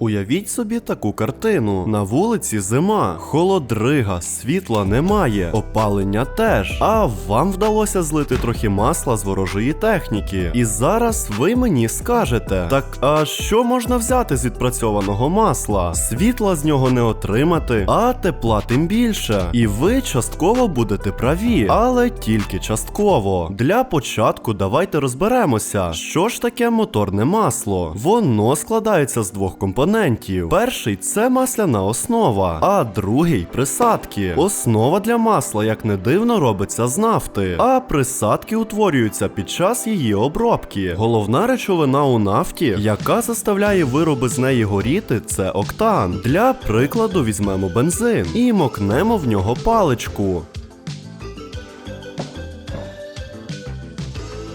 Уявіть собі таку картину. На вулиці зима, холодрига, світла немає, опалення теж. А вам вдалося злити трохи масла з ворожої техніки. І зараз ви мені скажете: так а що можна взяти з відпрацьованого масла? Світла з нього не отримати, а тепла тим більше. І ви частково будете праві, але тільки частково. Для початку давайте розберемося, що ж таке моторне масло. Воно складається з двох компонентів. Перший це масляна основа, а другий присадки. Основа для масла, як не дивно, робиться з нафти, а присадки утворюються під час її обробки. Головна речовина у нафті, яка заставляє вироби з неї горіти, це октан. Для прикладу візьмемо бензин і мокнемо в нього паличку.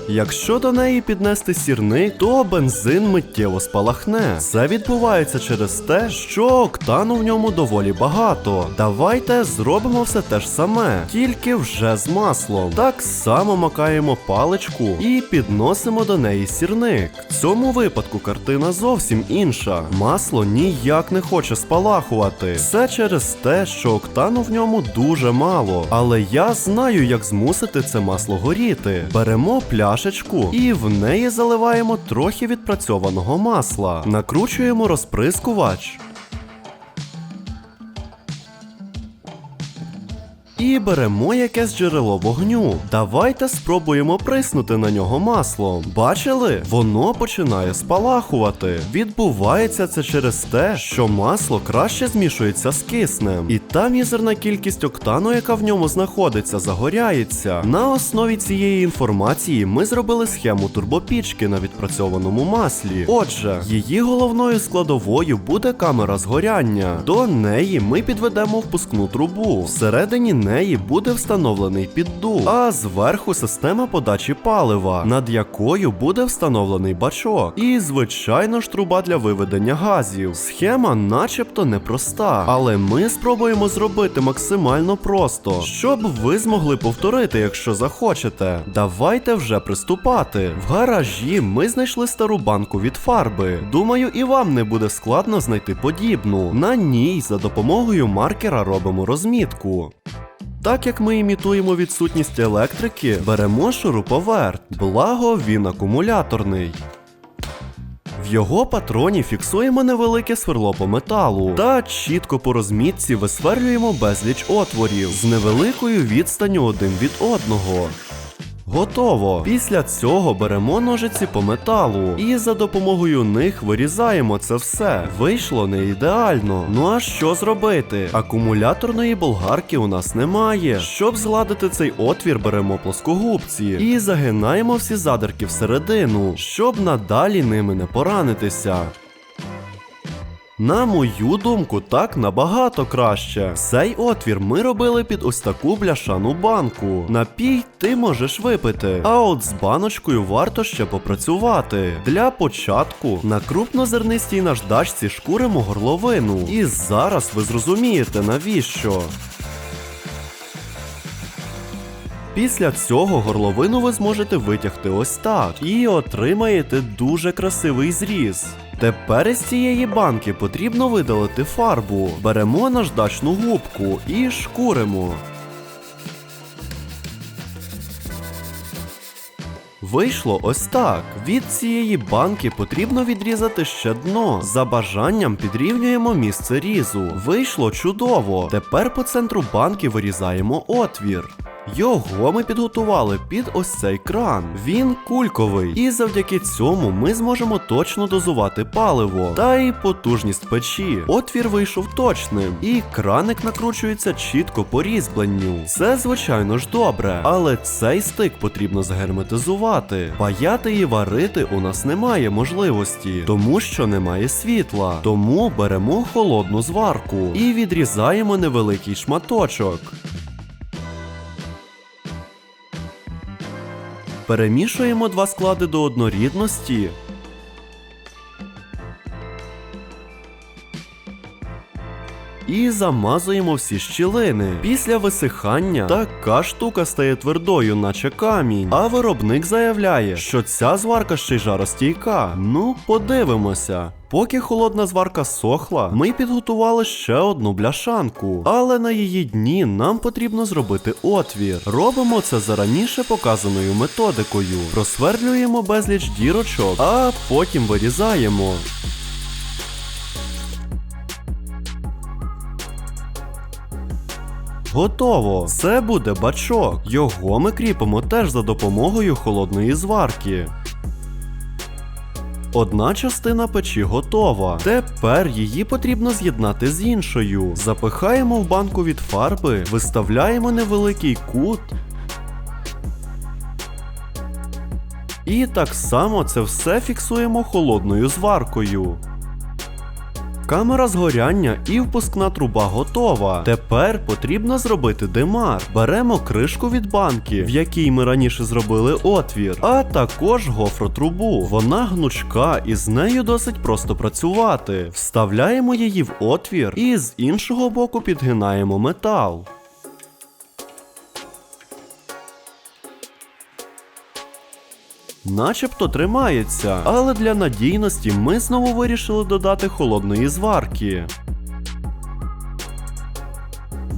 Якщо до неї піднести сірник, то бензин миттєво спалахне. Це відбувається через те, що октану в ньому доволі багато. Давайте зробимо все те ж саме, тільки вже з маслом. Так само макаємо паличку і підносимо до неї сірник. В цьому випадку картина зовсім інша. Масло ніяк не хоче спалахувати. Все через те, що октану в ньому дуже мало. Але я знаю, як змусити це масло горіти. Беремо пляшечку і в неї заливаємо трохи відпрацьованого масла. Накручуємо розприскувач. І беремо якесь джерело вогню. Давайте спробуємо приснути на нього маслом. Бачили? Воно починає спалахувати. Відбувається це через те, що масло краще змішується з киснем. І та мізерна кількість октану, яка в ньому знаходиться, загоряється. На основі цієї інформації ми зробили схему турбопічки на відпрацьованому маслі. Отже, її головною складовою буде камера згоряння. До неї ми підведемо впускну трубу. Всередині неї буде встановлений піддув, а зверху система подачі палива, над якою буде встановлений бачок. І, звичайно ж, труба для виведення газів. Схема начебто непроста, але ми спробуємо зробити максимально просто, щоб ви змогли повторити, якщо захочете. Давайте вже приступати. В гаражі ми знайшли стару банку від фарби. Думаю, і вам не буде складно знайти подібну. На ній за допомогою маркера робимо розмітку. Так як ми імітуємо відсутність електрики, беремо шуруповерт, благо він акумуляторний. В його патроні фіксуємо невелике сверло по металу та чітко по розмітці висверлюємо безліч отворів з невеликою відстанню один від одного. Готово. Після цього беремо ножиці по металу і за допомогою них вирізаємо це все. Вийшло не ідеально. Ну а що зробити? Акумуляторної болгарки у нас немає. Щоб згладити цей отвір, беремо плоскогубці і загинаємо всі задерки всередину, щоб надалі ними не поранитися. На мою думку, так набагато краще. Цей отвір ми робили під ось таку бляшану банку. Напій ти можеш випити, а от з баночкою варто ще попрацювати. Для початку на крупнозернистій наждачці шкуримо горловину. І зараз ви зрозумієте навіщо. Після цього горловину ви зможете витягти ось так і отримаєте дуже красивий зріз. Тепер із цієї банки потрібно видалити фарбу. Беремо наждачну губку і шкуримо. Вийшло ось так. Від цієї банки потрібно відрізати ще дно. За бажанням підрівнюємо місце різу. Вийшло чудово. Тепер по центру банки вирізаємо отвір. Його ми підготували під ось цей кран. Він кульковий, і завдяки цьому ми зможемо точно дозувати паливо та й потужність печі. Отвір вийшов точним, і краник накручується чітко по різьбленню. Це, звичайно ж, добре, але цей стик потрібно загерметизувати. Паяти і варити у нас немає можливості, тому що немає світла. Тому беремо холодну зварку і відрізаємо невеликий шматочок. Перемішуємо два склади до однорідності. І замазуємо всі щілини. Після висихання така штука стає твердою, наче камінь. А виробник заявляє, що ця зварка ще й жаростійка. Ну, подивимося. Поки холодна зварка сохла, ми підготували ще одну бляшанку, але на її дні нам потрібно зробити отвір. Робимо це за раніше показаною методикою. Просвердлюємо безліч дірочок, а потім вирізаємо. Готово! Це буде бачок. Його ми кріпимо теж за допомогою холодної зварки. Одна частина печі готова. Тепер її потрібно з'єднати з іншою. Запихаємо в банку від фарби, виставляємо невеликий кут. І так само це все фіксуємо холодною зваркою. Камера згоряння і впускна труба готова. Тепер потрібно зробити димар. Беремо кришку від банки, в якій ми раніше зробили отвір, а також гофротрубу. Вона гнучка і з нею досить просто працювати. Вставляємо її в отвір і з іншого боку підгинаємо метал. Начебто тримається, але для надійності ми знову вирішили додати холодної зварки.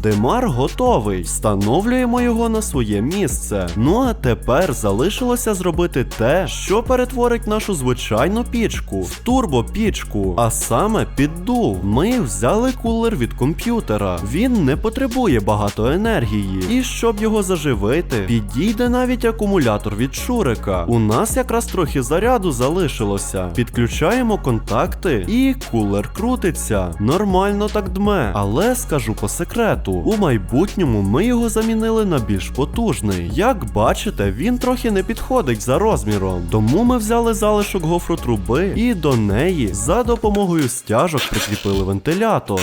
Димар готовий. Встановлюємо його на своє місце. Ну а тепер залишилося зробити те, що перетворить нашу звичайну пічку в турбопічку, а саме піддув. Ми взяли кулер від комп'ютера. Він не потребує багато енергії. І щоб його заживити, підійде навіть акумулятор від шурика. У нас якраз трохи заряду залишилося. Підключаємо контакти, і кулер крутиться. Нормально так дме, але скажу по секрету. У майбутньому ми його замінили на більш потужний. Як бачите, він трохи не підходить за розміром. Тому ми взяли залишок гофротруби і до неї за допомогою стяжок прикріпили вентилятор.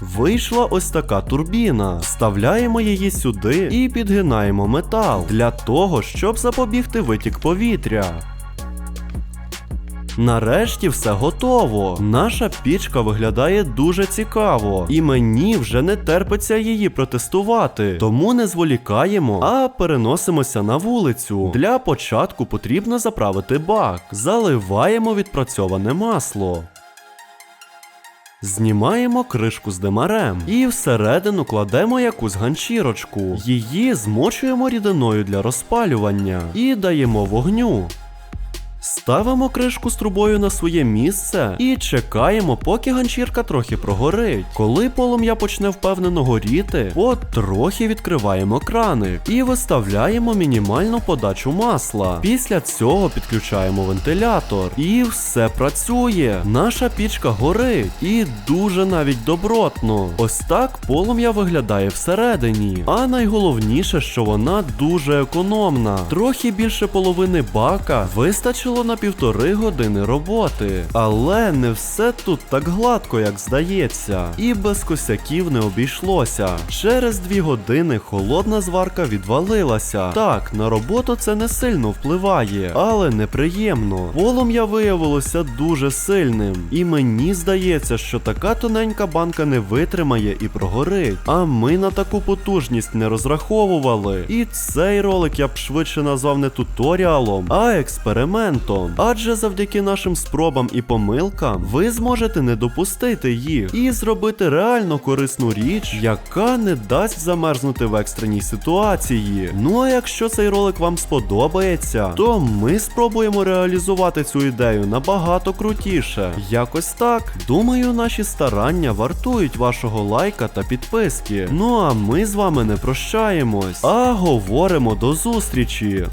Вийшла ось така турбіна. Вставляємо її сюди і підгинаємо метал для того, щоб запобігти витік повітря. Нарешті все готово. Наша пічка виглядає дуже цікаво, і мені вже не терпиться її протестувати. Тому не зволікаємо, а переносимося на вулицю. Для початку потрібно заправити бак. Заливаємо відпрацьоване масло. Знімаємо кришку з димарем і всередину кладемо якусь ганчірочку. Її змочуємо рідиною для розпалювання і даємо вогню. Ставимо кришку з трубою на своє місце і чекаємо, поки ганчірка трохи прогорить. Коли полум'я почне впевнено горіти, потрохи відкриваємо крани і виставляємо мінімальну подачу масла. Після цього підключаємо вентилятор. І все працює. Наша пічка горить і дуже навіть добротно. Ось так полум'я виглядає всередині. А найголовніше, що вона дуже економна. Трохи більше половини бака вистачило на півтори години роботи. Але не все тут так гладко, як здається, і без косяків не обійшлося. Через дві години холодна зварка відвалилася. Так, на роботу це не сильно впливає, але неприємно. Полум'я виявилося дуже сильним, і мені здається, що така тоненька банка не витримає і прогорить. А ми на таку потужність не розраховували. І цей ролик я б швидше назвав не туторіалом, а експериментом. Адже завдяки нашим спробам і помилкам ви зможете не допустити їх і зробити реально корисну річ, яка не дасть замерзнути в екстреній ситуації. Ну а якщо цей ролик вам сподобається, то ми спробуємо реалізувати цю ідею набагато крутіше. Якось так. Думаю, наші старання вартують вашого лайка та підписки. Ну а ми з вами не прощаємось, а говоримо до зустрічі.